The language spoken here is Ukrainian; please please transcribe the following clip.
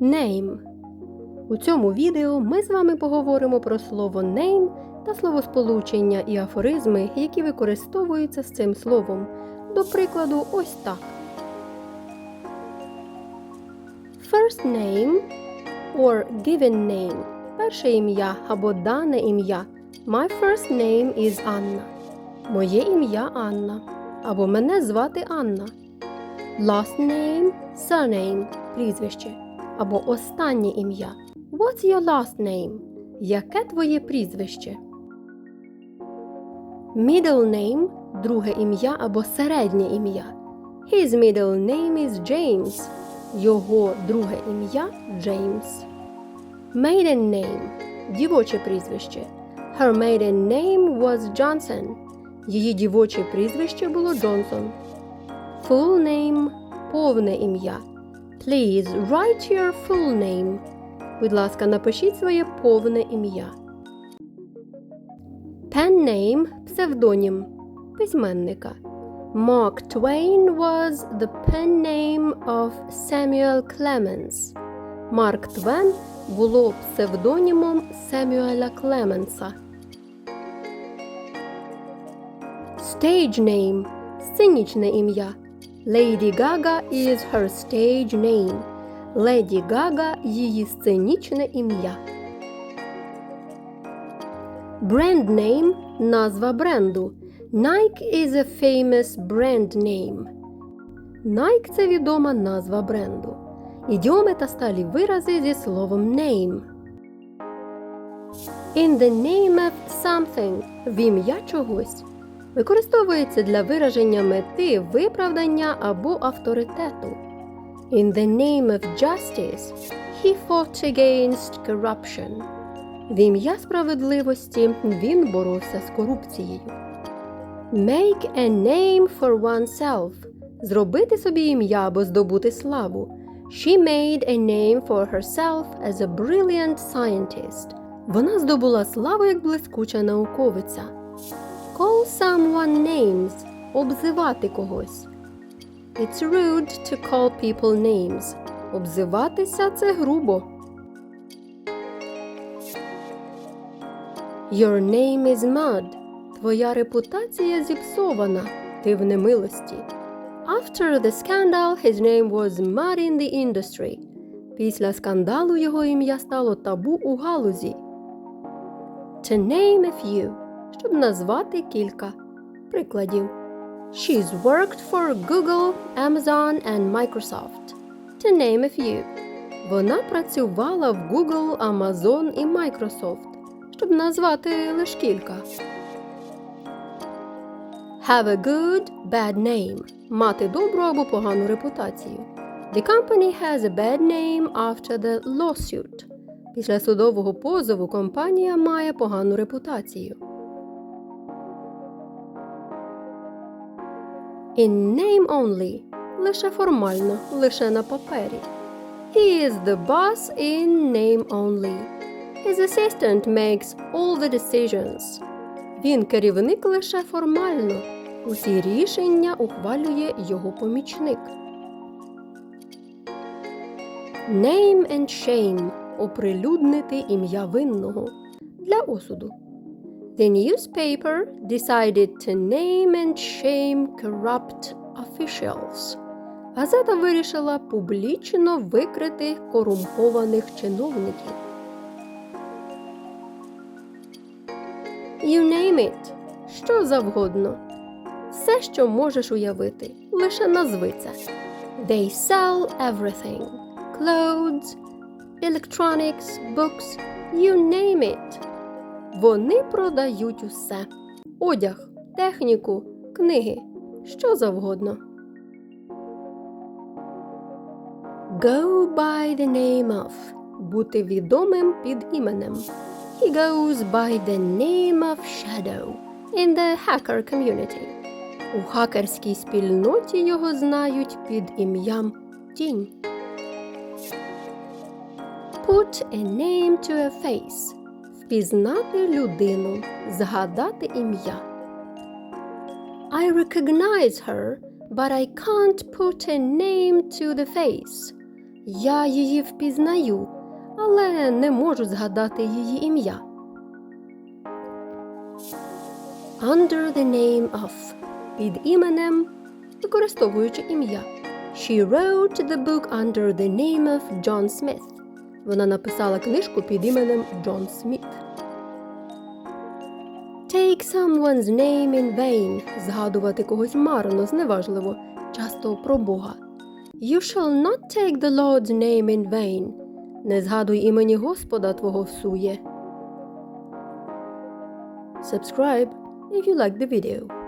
Name. У цьому відео ми з вами поговоримо про слово name та словосполучення і афоризми, які використовуються з цим словом. До прикладу, ось так. First name or given name. Перше ім'я або дане ім'я. My first name is Anna. Моє ім'я Анна. Або мене звати Анна. Last name, surname, прізвище. Або останнє ім'я. What's your last name? Яке твоє прізвище? Middle name – друге ім'я або середнє ім'я. His middle name is James. Його друге ім'я Джеймс. Maiden name – дівоче прізвище. Her maiden name was Johnson. Її дівоче прізвище було Джонсон. Full name – повне ім'я. Please write your full name. Будь ласка, напишіть своє повне ім'я. Pen name – псевдонім письменника. Mark Twain was the pen name of Samuel Clemens. Марк Твен було псевдонімом Семюеля Клеменса. Stage name – сценічне ім'я. Lady Gaga is her stage name. Леді Гага – її сценічне ім'я. Brand name – назва бренду. Nike is a famous brand name. Nike – це відома назва бренду. Ідіоми та сталі вирази зі словом name. In the name of something – в ім'я чогось. Використовується для вираження мети, виправдання або авторитету. In the name of justice, he fought against corruption. В ім'я справедливості він боровся з корупцією. Make a name for oneself. Зробити собі ім'я або здобути славу. She made a name for herself as a brilliant scientist. Вона здобула славу як блискуча науковиця. Call someone names. Обзивати когось. It's rude to call people names. Обзиватися це грубо. Your name is mud. Твоя репутація зіпсована. Ти в немилості. After the scandal, his name was mud in the industry. Після скандалу його ім'я стало табу у галузі. To name a few. Щоб назвати кілька прикладів. She's worked for Google, Amazon and Microsoft. To name a few. Вона працювала в Google, Amazon і Microsoft. Щоб назвати лише кілька. Have a good, bad name. Мати добру або погану репутацію. The company has a bad name after the lawsuit. Після судового позову компанія має погану репутацію. In name only лише формально, лише на папері. He is the boss in name only. His assistant makes all the decisions. Він керівник лише формально. Усі рішення ухвалює його помічник. Name and shame оприлюднити ім'я винного для осуду. The newspaper decided to name and shame corrupt officials. Газета вирішила публічно викрити корумпованих чиновників. You name it. Що завгодно. Все, що можеш уявити, лише назви це. They sell everything. Clothes, electronics, books, you name it. Вони продають усе: одяг, техніку, книги, що завгодно. Go by the name of бути відомим під іменем. He goes by the name of Shadow in the hacker community. У хакерській спільноті його знають під ім'ям Тінь. Put a name to a face. Впізнати людину, згадати ім'я. I recognize her, but I can't put a name to the face. Я її впізнаю, але не можу згадати її ім'я. Under the name of під іменем, використовуючи ім'я. She wrote the book under the name of John Smith. Вона написала книжку під іменем Джон Сміт. Take someone's name in vain. Згадувати когось марно, зневажливо, часто про Бога. You shall not take the Lord's name in vain. Не згадуй імені Господа твого всує. Subscribe if you like the video.